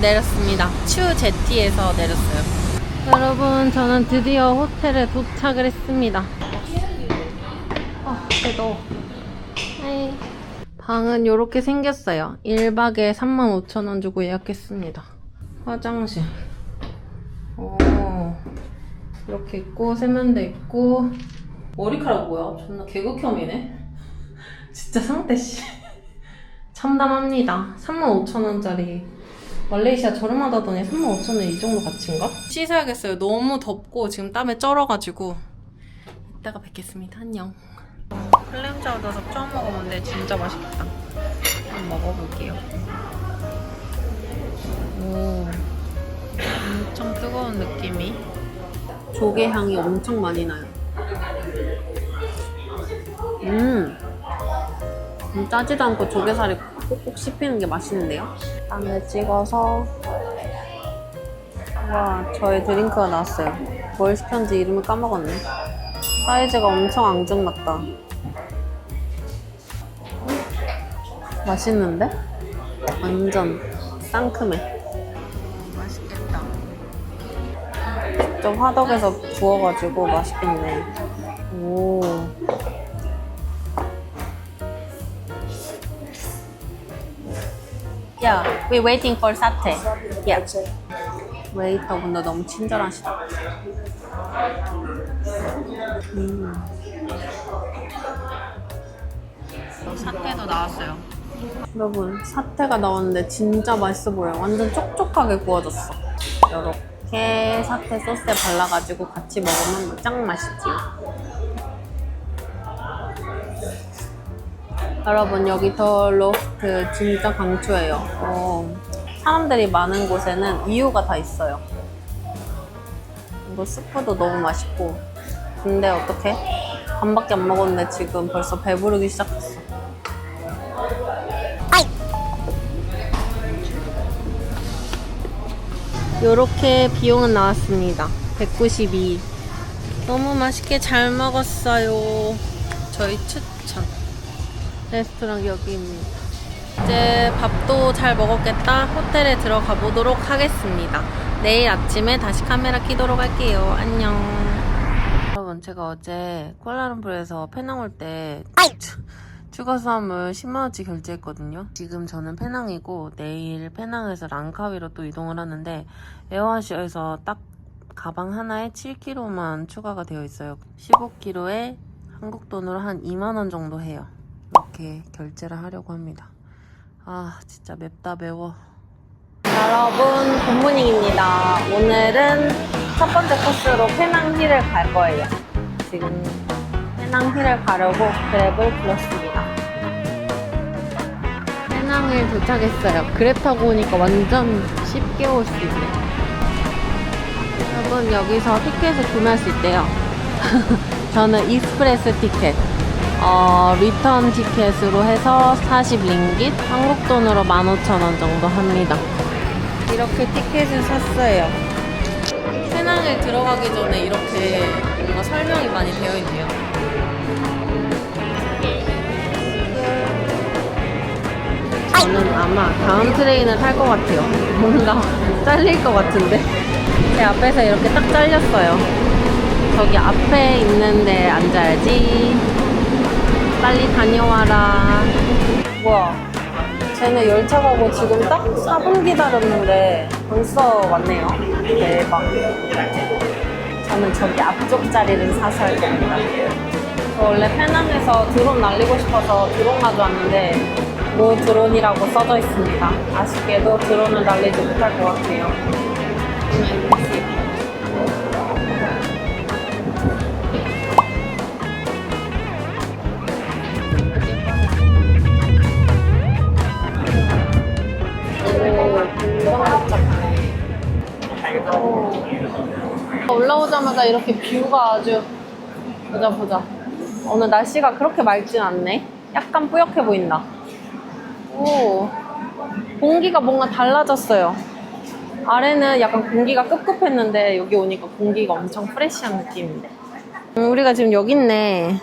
내렸습니다. 추 제티에서 내렸어요. 여러분 저는 드디어 호텔에 도착을 했습니다. 아, 그래도 네. 방은 이렇게 생겼어요. 1박에 35,000원 주고 예약했습니다. 화장실. 오, 이렇게 있고 세면대 있고 머리카락 뭐야? 존나 개극혐이네. 진짜 상태 씨. 참담합니다. 35,000원짜리 말레이시아 저렴하다더니 35,000원 이 정도 가치인가? 씻어야겠어요. 너무 덥고 지금 땀에 쩔어가지고 이따가 뵙겠습니다. 안녕. 클램 자우더서 처음 먹어봤는데 진짜 맛있겠다. 한번 먹어볼게요. 오, 엄청 뜨거운 느낌이. 조개 향이 엄청 많이 나요. 음, 음, 짜지도 않고 조개살이 꼭꼭 씹히는 게 맛있는데요? 빵을 찍어서 와 저의 드링크가 나왔어요. 뭘 시켰는지 이름을 까먹었네. 사이즈가 엄청 앙증맞다. 맛있는데? 완전 상큼해. 맛있겠다. 직접 화덕에서 구워가지고 맛있겠네. 오 Yeah, we're waiting for satay. Yeah. 웨이터분도 너무 친절하시다. 음. 사태도 나왔어요. 여러분, 사태가 나왔는데 진짜 맛있어 보여요. 완전 촉촉하게 구워졌어. 이렇게 사태 소스에 발라가지고 같이 먹으면 짱 맛있지 여러분 여기 더 로스트 진짜 강추해요. 어, 사람들이 많은 곳에는 이유가 다 있어요. 이거 스프도 너무 맛있고 근데 어떻게 반밖에 안 먹었는데 지금 벌써 배부르기 시작했어. 요렇게 비용은 나왔습니다. 192. 너무 맛있게 잘 먹었어요. 저희 추천. 레스토랑 여기입니다. 이제 밥도 잘 먹었겠다. 호텔에 들어가 보도록 하겠습니다. 내일 아침에 다시 카메라 켜도록 할게요. 안녕. 여러분, 제가 어제 쿠알라룸푸르에서 페낭 올때 추가 수화물 10만원치 결제했거든요. 지금 저는 페낭이고 내일 페낭에서 랑카위로 또 이동을 하는데 에어아시아에서 딱 가방 하나에 7kg만 추가가 되어 있어요. 15kg에 한국 돈으로 한 2만원 정도 해요. 이렇게 결제를 하려고 합니다. 아 진짜 맵다 매워. 여러분 굿모닝입니다. 오늘은 첫 번째 코스로 페낭 힐을 갈 거예요. 지금 페낭 힐을 가려고 그랩을 불렀습니다. 페낭을 도착했어요. 그랩 타고 오니까 완전 쉽게 올 수 있네. 여러분 여기서 티켓을 구매할 수 있대요. 저는 익스프레스 티켓 어, 리턴 티켓으로 해서 40링깃, 한국 돈으로 15,000원 정도 합니다. 이렇게 티켓을 샀어요. 페낭에 들어가기 전에 이렇게 뭔가 설명이 많이 되어 있네요. 저는 아마 다음 트레인을 탈 것 같아요. 뭔가 잘릴 것 같은데. 제 앞에서 이렇게 딱 잘렸어요. 저기 앞에 있는데 앉아야지. 빨리 다녀와라. 뭐야. 쟤네 열차 가고 지금 딱 4분 기다렸는데 벌써 왔네요. 대박. 저는 저기 앞쪽 자리를 사서 할 겁니다. 저 원래 페낭에서 드론 날리고 싶어서 드론 가져왔는데 노 드론이라고 써져 있습니다. 아쉽게도 드론을 날리지 못할 것 같네요. 올라오자마자 이렇게 뷰가 아주 보자 보자. 오늘 날씨가 그렇게 맑진 않네. 약간 뿌옇게 보인다. 오 공기가 뭔가 달라졌어요. 아래는 약간 공기가 꿉꿉했는데 여기 오니까 공기가 엄청 프레시한 느낌인데. 음, 우리가 지금 여기 있네.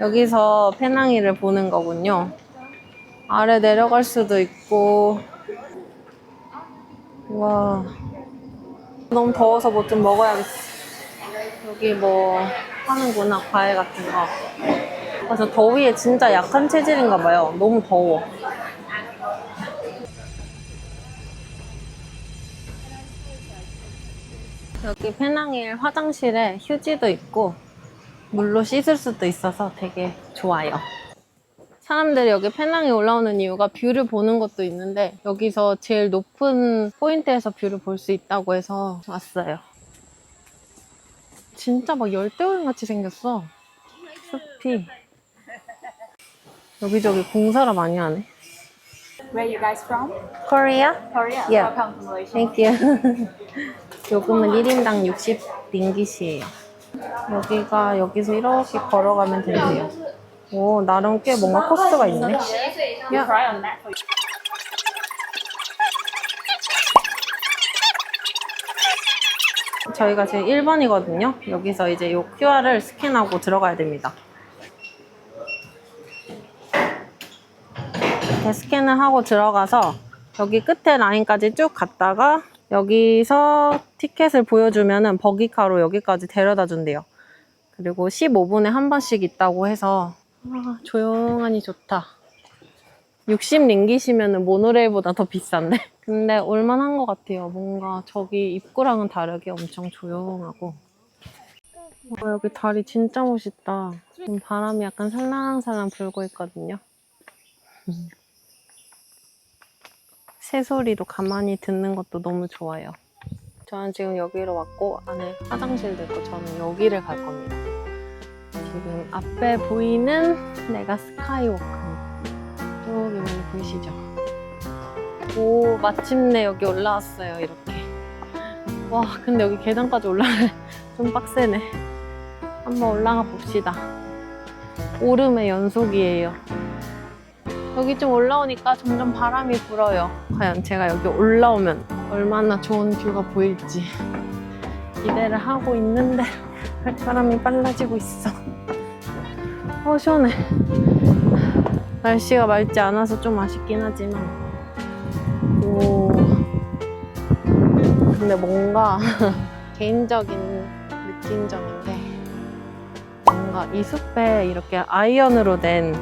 여기서 페낭이를 보는 거군요. 아래 내려갈 수도 있고 와 너무 더워서 뭐 좀 먹어야겠어. 여기 뭐 하는구나 과일 같은 거. 그래서 더위에 진짜 약한 체질인가 봐요. 너무 더워. 여기 페낭일 화장실에 휴지도 있고 물로 씻을 수도 있어서 되게 좋아요. 사람들이 여기 페낭에 올라오는 이유가 뷰를 보는 것도 있는데 여기서 제일 높은 포인트에서 뷰를 볼 수 있다고 해서 왔어요. 진짜 막 열대우림 같이 생겼어. 숲이. 여기저기 공사를 많이 하네. Where you guys from? Korea? Korea. Yeah. Welcome to Malaysia. Thank you. 요금은 1인당 60 링깃이에요. 여기가 여기서 이렇게 걸어가면 된대요. 오, 나름 꽤 뭔가 코스가 있네. You. 저희가 지금 1번이거든요. 여기서 이제 요 QR을 스캔하고 들어가야 됩니다. 이렇게 스캔을 하고 들어가서 여기 끝에 라인까지 쭉 갔다가 여기서 티켓을 보여주면은 버기카로 여기까지 데려다 준대요. 그리고 15분에 한 번씩 있다고 해서 아, 조용하니 좋다. 60링깃이면 모노레일보다 더 비싼데? 근데 올만한 것 같아요. 뭔가 저기 입구랑은 다르게 엄청 조용하고. 와, 여기 다리 진짜 멋있다. 지금 바람이 약간 살랑살랑 불고 있거든요. 음. 새소리도 가만히 듣는 것도 너무 좋아요. 저는 지금 여기로 왔고 안에 화장실도 있고 저는 여기를 갈 겁니다. 지금 앞에 보이는 내가 스카이워크입니다. 저기 많이 보이시죠? 오, 마침내 여기 올라왔어요, 이렇게. 와, 근데 여기 계단까지 올라가면 좀 빡세네. 한번 올라가 봅시다. 오름의 연속이에요. 여기 좀 올라오니까 점점 바람이 불어요. 과연 제가 여기 올라오면 얼마나 좋은 뷰가 보일지 기대를 하고 있는데 바람이 빨라지고 있어. 어, 시원해. 날씨가 맑지 않아서 좀 아쉽긴 하지만. 오. 근데 뭔가 개인적인 느낌점인데 뭔가 이 숲에 이렇게 아이언으로 된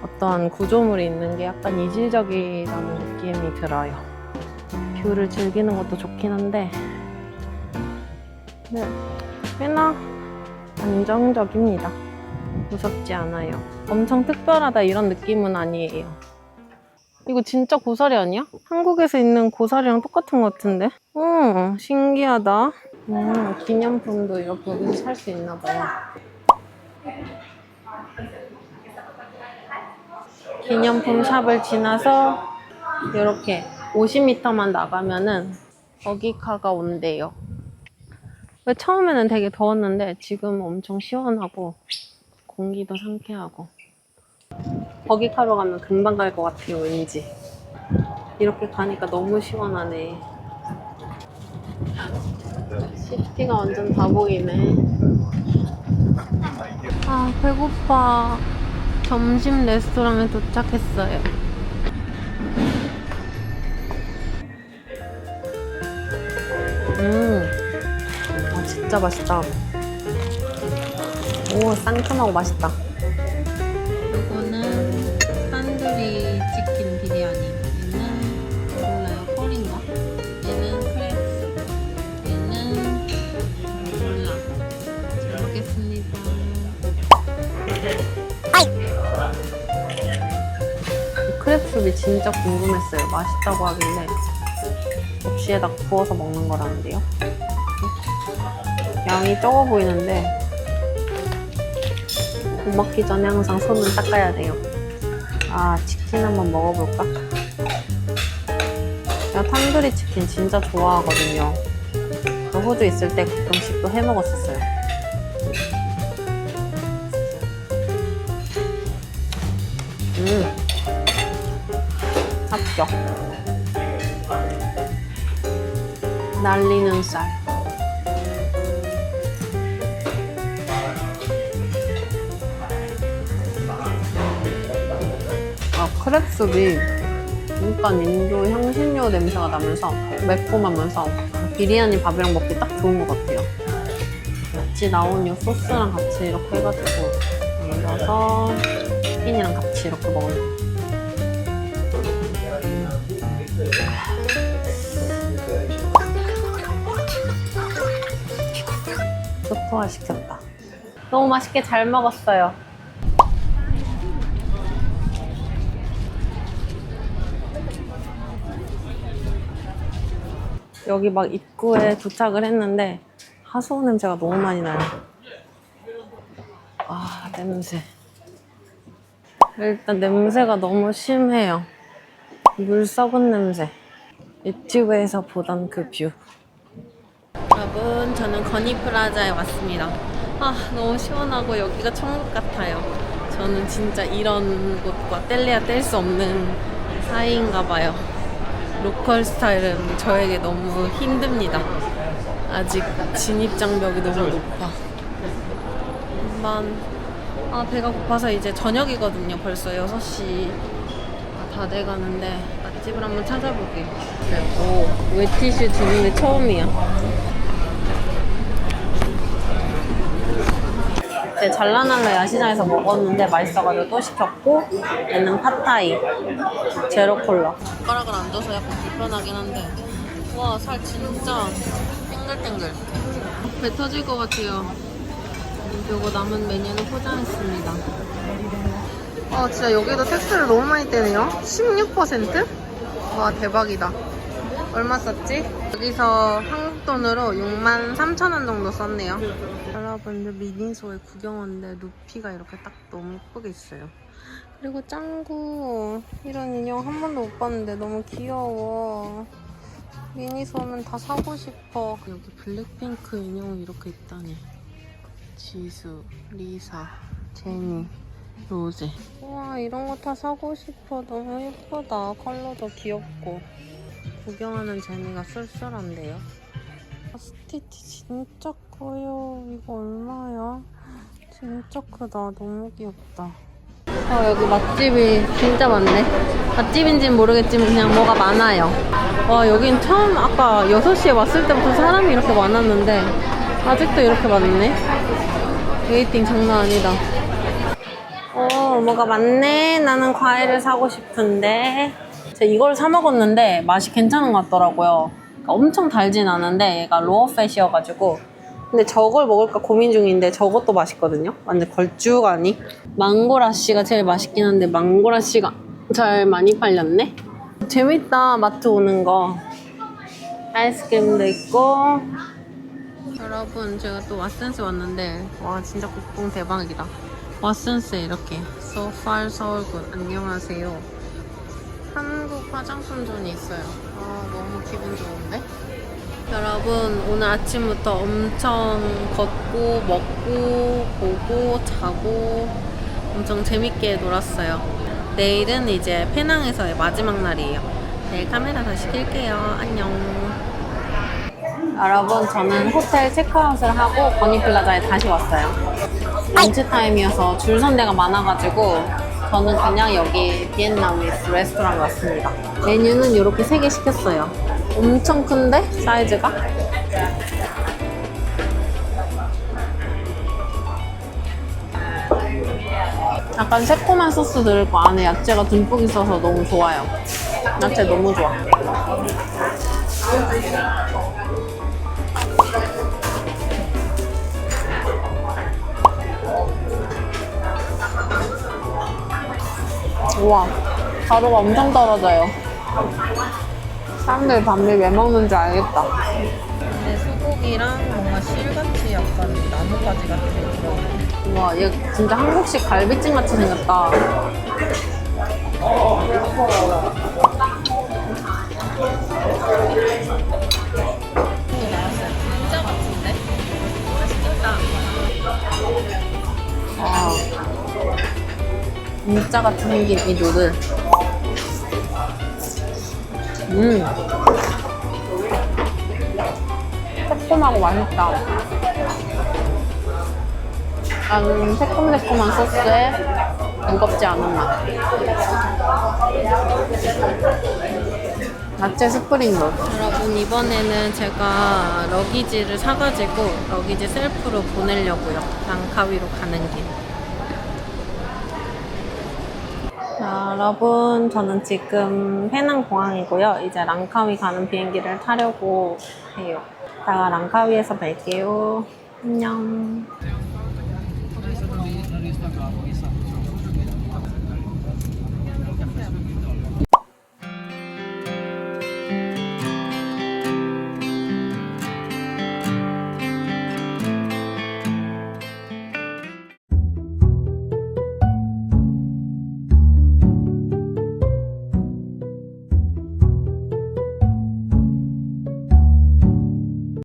어떤 구조물이 있는 게 약간 이질적이라는 느낌이 들어요. 뷰를 즐기는 것도 좋긴 한데. 네, 꽤나 안정적입니다 무섭지 않아요. 엄청 특별하다 이런 느낌은 아니에요. 이거 진짜 고사리 아니야? 한국에서 있는 고사리랑 똑같은 것 같은데? 어, 신기하다. 음, 기념품도 이렇게 여기서 살 수 있나 봐요. 기념품 샵을 지나서 이렇게 50m만 나가면은 버기카가 온대요. 왜 처음에는 되게 더웠는데 지금 엄청 시원하고 공기도 상쾌하고. 거기 가러 가면 금방 갈 것 같아요 왠지. 이렇게 가니까 너무 시원하네. 시티가 완전 다 보이네. 아 배고파. 점심 레스토랑에 도착했어요. 음 아, 진짜 맛있다 오 상큼하고 맛있다. 요거는 탄두리 치킨 비리아니 얘는 몰라요. 펄인가? 얘는 크랩 얘는 몰라. 잘 먹겠습니다. 이! 크랩숲이 진짜 궁금했어요. 맛있다고 하길래 접시에다 부어서 먹는 거라는데요. 양이 적어 보이는데 못 먹기 전에 항상 손을 닦아야 돼요. 아, 치킨 한번 먹어볼까? 제가 탄두리 치킨 진짜 좋아하거든요. 저 호주 있을 때 가끔씩 또해 먹었었어요. 음. 합격. 날리는 쌀. 크랩숲이 약간 인도 향신료 냄새가 나면서 매콤하면서 비리아니 밥이랑 먹기 딱 좋은 것 같아요. 같이 나온 이 소스랑 같이 이렇게 해가지고 올려서 치킨이랑 같이 이렇게 먹는 거. 소토화 시켰다. 너무 맛있게 잘 먹었어요. 여기 막 입구에 도착을 했는데 하수구 냄새가 너무 많이 나요. 아 냄새. 일단 냄새가 너무 심해요. 물 썩은 냄새. 유튜브에서 보던 그 뷰. 여러분, 저는 건이프라자에 왔습니다. 아, 너무 시원하고 여기가 천국 같아요. 저는 진짜 이런 곳과 뗄래야 뗄 수 없는 사이인가 봐요. 로컬 스타일은 저에게 너무 힘듭니다. 아직 진입 장벽이 너무 높아. 한번 아 배가 고파서 이제 저녁이거든요. 벌써 6시 다 돼가는데 맛집을 한번 찾아볼게요. 오 웨티슈 주는 게 처음이야. 네, 잘라날라 야시장에서 먹었는데 맛있어가지고 또 시켰고 얘는 팟타이 제로 콜라. 젓가락을 얹어서 약간 불편하긴 한데 와 살 진짜 땡글땡글. 배 터질 것 같아요. 요거 남은 메뉴는 포장했습니다. 아 진짜 여기도 택스를 너무 많이 떼네요. 16%? 와 대박이다 얼마 썼지? 여기서 한국 돈으로 6만 3천 원 정도 썼네요. 여러분들 미니소에 구경 왔는데 루피가 이렇게 딱 너무 예쁘게 있어요. 그리고 짱구 이런 인형 한 번도 못 봤는데 너무 귀여워. 미니소는 다 사고 싶어. 여기 블랙핑크 인형이 이렇게 있다니. 지수, 리사, 제니, 로제. 우와 이런 거 다 사고 싶어. 너무 예쁘다. 컬러도 귀엽고. 구경하는 재미가 쏠쏠한데요. 아, 스티치 진짜 커요. 이거 얼마야? 진짜 크다. 너무 귀엽다. 아, 여기 맛집이 진짜 많네. 맛집인지는 모르겠지만 그냥 뭐가 많아요. 와, 여긴 처음 아까 6시에 왔을 때부터 사람이 이렇게 많았는데 아직도 이렇게 많네. 웨이팅 장난 아니다. 어, 뭐가 많네. 나는 과일을 사고 싶은데. 제가 이걸 사 먹었는데 맛이 괜찮은 것 같더라고요. 그러니까 엄청 달진 않은데 얘가 로어 팻이어가지고 근데 저걸 먹을까 고민 중인데 저것도 맛있거든요. 완전 걸쭉하니. 망고라씨가 제일 맛있긴 한데 망고라씨가 잘 많이 팔렸네. 재밌다 마트 오는 거. 아이스크림도 있고. 여러분 제가 또 왓센스 왔는데 와 진짜 국뽕 대박이다. 왓센스에 이렇게 So far so good 안녕하세요. 한국 화장품 존이 있어요. 아, 너무 기분 좋은데? 여러분 오늘 아침부터 엄청 걷고 먹고 보고 자고 엄청 재밌게 놀았어요. 내일은 이제 페낭에서의 마지막 날이에요. 내일 카메라 다시 킬게요. 안녕. 여러분 저는 호텔 체크아웃을 하고 버니플라자에 다시 왔어요. 런치 타임이어서 줄선 데가 많아가지고 저는 그냥 여기 비엔나미스 레스토랑 왔습니다. 메뉴는 이렇게 3개 시켰어요. 엄청 큰데? 사이즈가? 약간 새콤한 소스 들고 안에 야채가 듬뿍 있어서 너무 좋아요. 야채 너무 좋아. 우와, 가루가 엄청 떨어져요. 사람들 밤에 왜 먹는지 알겠다. 근데 소고기랑 뭔가 실같이 약간 나뭇가지 같은 게. 우와, 얘 진짜 한국식 갈비찜 같이 생겼다. 진짜 생긴 이 누들. 음. 새콤하고 맛있다. 약간 새콤새콤한 소스에 무겁지 않은 맛. 야채 스프링 롤. 여러분 이번에는 제가 러기지를 사가지고 러기지 셀프로 보내려고요. 랑카위로 가는 길. 자, 여러분, 저는 지금 페낭 공항이고요. 이제 랑카위 가는 비행기를 타려고 해요. 이따가 랑카위에서 뵐게요. 안녕.